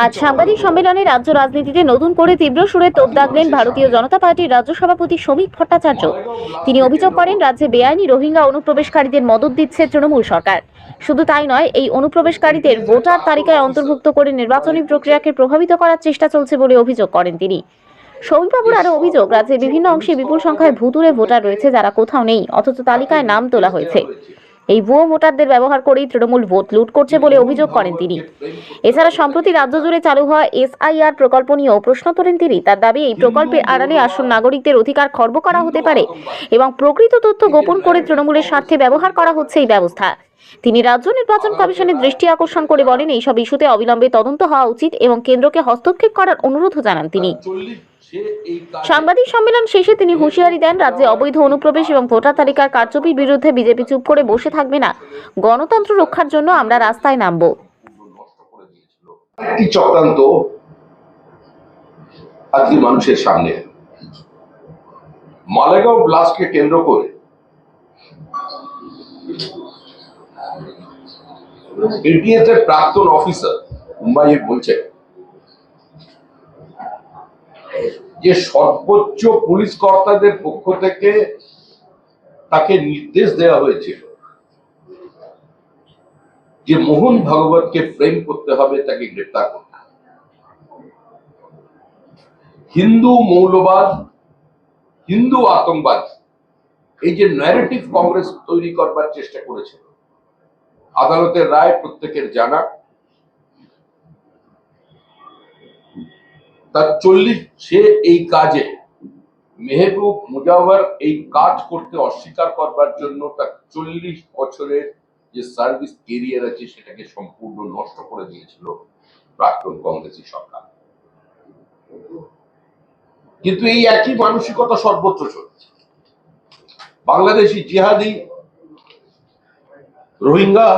আজ সাংবাদিক সম্মেলনে রাজ্য রাজনীতিতে নতুন করে তীব্র সুরে তোপ দাগলেন ভারতীয় জনতা পার্টির রাজ্য সভাপতি শ্রমিক ভট্টাচার্য। তিনি অভিযোগ করেন, রাজ্যে বেআইনি রোহিঙ্গা অনুপ্রবেশকারীদের মদত দিচ্ছে তৃণমূল সরকার। শুধু তাই নয়, এই অনুপ্রবেশকারীদের ভোটার তালিকায় অন্তর্ভুক্ত করে নির্বাচনী প্রক্রিয়াকে প্রভাবিত করার চেষ্টা চলছে বলে অভিযোগ করেন তিনি। শ্রমিকবাবুর আরও অভিযোগ, রাজ্যের বিভিন্ন অংশে বিপুল সংখ্যায় ভুতুরে ভোটার রয়েছে যারা কোথাও নেই, অথচ তালিকায় নাম তোলা হয়েছে। এই ভুয়ো ভোটারদের ব্যবহার করেই তৃণমূল ভোট লুট করছে বলে অভিযোগ করেন তিনি। এছাড়া সম্প্রতি রাজ্য জুড়ে চালু হওয়া এসআইআর প্রকল্প নিয়েও প্রশ্ন তোলেন তিনি। তার দাবি, এই প্রকল্পের আড়ালে আসল নাগরিকদের অধিকার খর্ব করা হতে পারে এবং প্রকৃত তথ্য গোপন করে তৃণমূলের স্বার্থে ব্যবহার করা হচ্ছে এই ব্যবস্থা। তিনি রাজ্য নির্বাচন কমিশনের দৃষ্টি আকর্ষণ করে বলেন, এইসব ইস্যুতে অবিলম্বে তদন্ত হওয়া উচিত এবং কেন্দ্রকে হস্তক্ষেপ করার অনুরোধও জানান তিনি। সাংবাদিক সম্মেলন শেষে তিনি হুঁশিয়ারি দেন রাজ্যে অবৈধ অনুপ্রবেশ এবং ভোটার তালিকার কারচুপির বিরুদ্ধে বিজেপি চুপ করে বসে থাকবে না। গণতন্ত্র রক্ষার জন্য আমরা রাস্তায় নামব। একটি চক্রান্ত আজকে মানুষের সামনে। মালেগাঁও ব্লাস্টকে কেন্দ্র করে এটিএস এর প্রাক্তন অফিসার মুম্বাইয়ে বলছেন যে সর্বোচ্চ পুলিশ কর্তাদের পক্ষ থেকে তাকে নির্দেশ দেওয়া হয়েছিল যে মোহন ভাগবতকে ফ্রেম করতে হবে, তাকে গ্রেপ্তার করতে হিন্দু মৌলবাদ, হিন্দু আতঙ্কবাদ, এই যে ন্যারেটিভ কংগ্রেস তৈরি করবার চেষ্টা করেছিল, আদালতের রায় প্রত্যেকের জানা। তার চল্লিশ, সে এই কাজে। মেহবুব মুজাওয়ার এই কাজ করতে অস্বীকার করবার জন্য তার চল্লিশ বছরের যে সার্ভিস কেরিয়ার আছে, সেটাকে সম্পূর্ণ নষ্ট করে দিয়েছিল প্রাক্তন কংগ্রেসী সরকার। কিন্তু এই একই মানসিকতা সর্বত্র চলছে। বাংলাদেশি জিহাদি রোহিঙ্গা,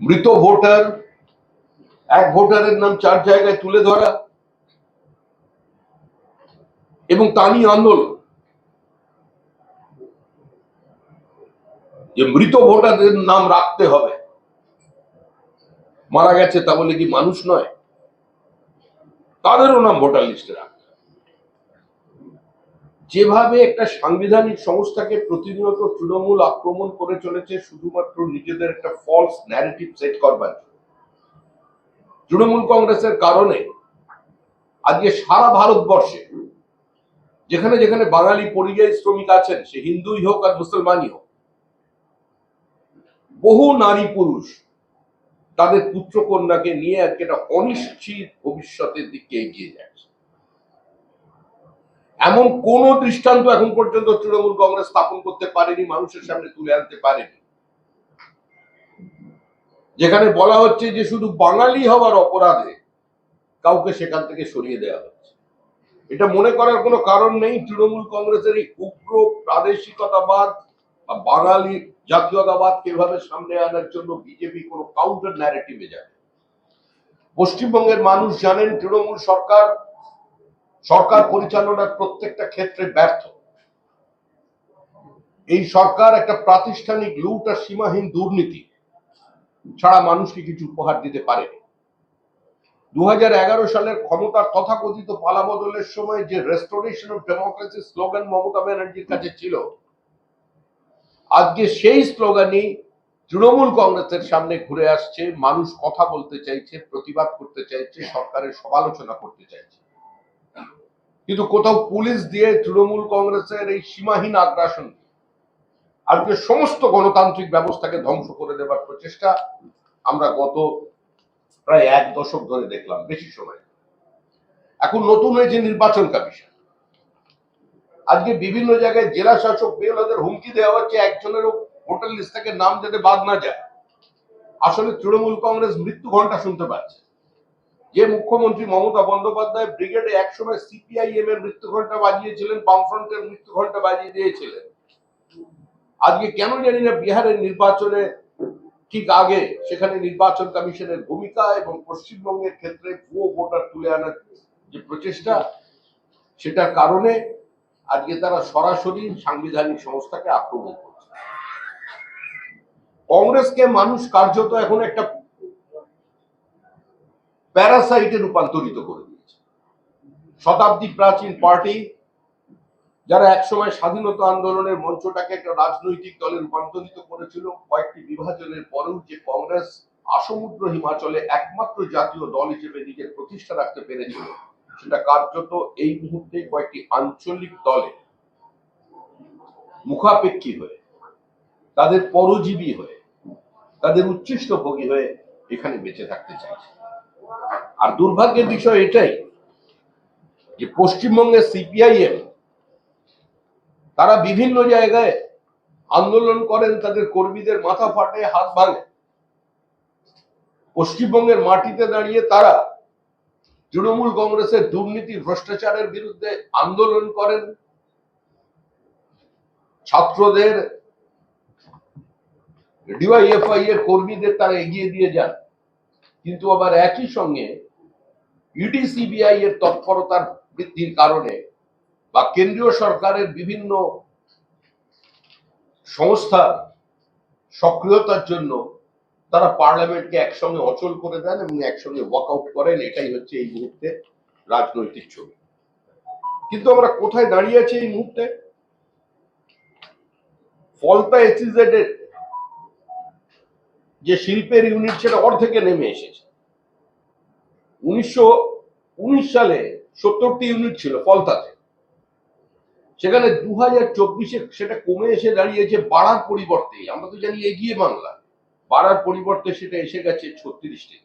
মৃত ভোটার এক ভোটারের নাম চার জায়গায় তুলে ধরা এবং তা নিয়ে আন্দোলন। যে মৃত ভোটারদের নাম রাখতে হবে। মারা গেছে তা বলে কি মানুষ নয়? তাদেরও নাম ভোটার লিস্টে রাখতে যেভাবে একটা সাংবিধানিক সংস্থাকে প্রতিনিয়ত তৃণমূল আক্রমণ করে চলেছে, শুধুমাত্র নিজেদের একটা ফলস ন্যারেটিভ সেট করবার জন্য। তৃণমূল কংগ্রেসের কারণে আজকে সারা ভারতবর্ষে যেখানে যেখানে বাঙালি পরিযায়ী শ্রমিক আছেন, সে হিন্দুই হোক আর মুসলমানই হোক, বহু নারী পুরুষ তাদের পুত্র কন্যাকে নিয়ে আজকে একটা অনিশ্চিত ভবিষ্যতের দিকে এগিয়ে যাচ্ছে। এমন কোন দৃষ্টান্ত এখন পর্যন্ত তৃণমূল কংগ্রেস স্থাপন করতে পারেনি, মানুষের সামনে তুলে আনতে পারেনি। যেখানে বলা হচ্ছে যে শুধু বাঙালি হওয়ার অপরাধে কাউকে সেখান থেকে সরিয়ে দেওয়া হচ্ছে। এটা মনে করার কোনো কারণ নেই তৃণমূল কংগ্রেসের এই উগ্র প্রাদেশিকতাবাদ বা বাঙালি জাতীয়তাবাদ কীভাবে সামনে আনার জন্য বিজেপি কোনো কাউন্টার ন্যারেটিভে যাবে। পশ্চিমবঙ্গের মানুষ জানেন তৃণমূল সরকার সরকার পরিচালনার প্রত্যেকটা ক্ষেত্রে ব্যর্থ। এই সরকার একটা প্রাতিষ্ঠানিক লুট আর সীমাহীন দুর্নীতি। ছাড়া মানুষকে কিছু উপহার দিতে পারেনি। দু সালের ক্ষমতার তথাকথিত পালাবদলের সময় যে restoration of democracy slogan Mamata ব্যানার্জির কাছে ছিল, আজকে সেই স্লোগানই তৃণমূল কংগ্রেসের সামনে ঘুরে আসছে, মানুষ কথা বলতে চাইছে, প্রতিবাদ করতে চাইছে, সরকারের সমালোচনা করতে চাইছে। কিন্তু কোথাও পুলিশ দিয়ে তৃণমূল কংগ্রেসের এই সীমাহীন আগ্রাসন আজকে সমস্ত গণতান্ত্রিক ব্যবস্থাকে ধ্বংস করে দেবার প্রচেষ্টা আমরা গত প্রায় এক দশক ধরে দেখলাম, বেশি সময় এখন নতুন হয়েছে নির্বাচন কমিশন। আজকে বিভিন্ন জায়গায় জেলা শাসক বেলাদের হুমকি দেওয়া হচ্ছে, একজনেরও ভোটার লিস্ট থেকে নাম যাতে বাদ না যায়। আসলে তৃণমূল কংগ্রেস মৃত্যু ঘণ্টা শুনতে পাচ্ছে। যে মুখ্যমন্ত্রী মমতা বন্দ্যোপাধ্যায় ব্রিগেডে একসময় সিপিআইএম এর মৃত্যু ঘণ্টা বাজিয়েছিলেন, বামফ্রন্টের মৃত্যু ঘণ্টা বাজিয়ে দিয়েছিলেন। আজকে কেন জানি না বিহারের নির্বাচনে ঠিক আগে সেখানে নির্বাচন কমিশনের ভূমিকা এবং পশ্চিমবঙ্গের ক্ষেত্রে ভুয়ো ভোটার তুলে আনার যে প্রচেষ্টা, সেটার কারণে আজকে তারা সরাসরি সাংবিধানিক সংস্থাকে আক্রমণ করছে। কংগ্রেসকে মানুষ কার্যত এখন একটা প্যারাসাইটে রূপান্তরিত করে দিয়েছে। শতাব্দী প্রাচীন পার্টি যারা একসময় স্বাধীনতা আন্দোলনের মঞ্চটাকে একটা রাজনৈতিক দলে রূপান্তরিত করেছিল, কয়েকটি বিভাজনের পরেও যে কংগ্রেস আসমুদ্র হিমাচলে একমাত্র জাতীয় দল হিসেবে নিজের প্রতিষ্ঠা রাখতে পেরেছিল, সেটা কার্যত এই মুহূর্তে কয়েকটি আঞ্চলিক দলে মুখাপেক্ষী হয়ে, তাদের পরজীবী হয়ে, তাদের উচ্ছিষ্ট ভোগী হয়ে এখানে বেঁচে থাকতে চাইছে। আর দুর্ভাগ্যের বিষয় এটাই যে পশ্চিমবঙ্গের সিপিআইএম তারা বিভিন্ন জায়গায় আন্দোলন করেন, তাদের কর্মীদের মাথা ফাটে, হাত ভাঙে। পশ্চিমবঙ্গের মাটিতে দাঁড়িয়ে তারা তৃণমূল কংগ্রেসের দুর্নীতি ভ্রষ্টাচারের বিরুদ্ধে আন্দোলন করেন। ছাত্রদের, ডিওয়াইএফআই এর কর্মীদের তারা এগিয়ে দিয়ে যান। কিন্তু আবার একই সঙ্গে ইডি, সিবিআই এর তৎপরতার বৃদ্ধির কারণে বা কেন্দ্রীয় সরকারের বিভিন্ন সংস্থা সক্রিয়তার জন্য তারা পার্লামেন্টকে একসঙ্গে অচল করে দেন এবং একসঙ্গে ওয়াকআউট করেন, এটাই হচ্ছে এই মুহূর্তে রাজনৈতিক ছবি। কিন্তু আমরা কোথায় দাঁড়িয়ে আছি এই মুহূর্তে? ফলতা এসিজেড এর যে শিল্পের ইউনিট সেটা অর্ধেকে নেমে এসেছে। উনিশশো উনিশ সালে সত্তরটি ইউনিট ছিল ফলতাতে। সেখানে দু হাজার চব্বিশে সেটা কমে এসে দাঁড়িয়েছে, বাড়ার পরিবর্তে। আমরা তো জানি এগিয়ে বাংলা। বাড়ার পরিবর্তে সেটা এসে গেছে ছত্রিশটি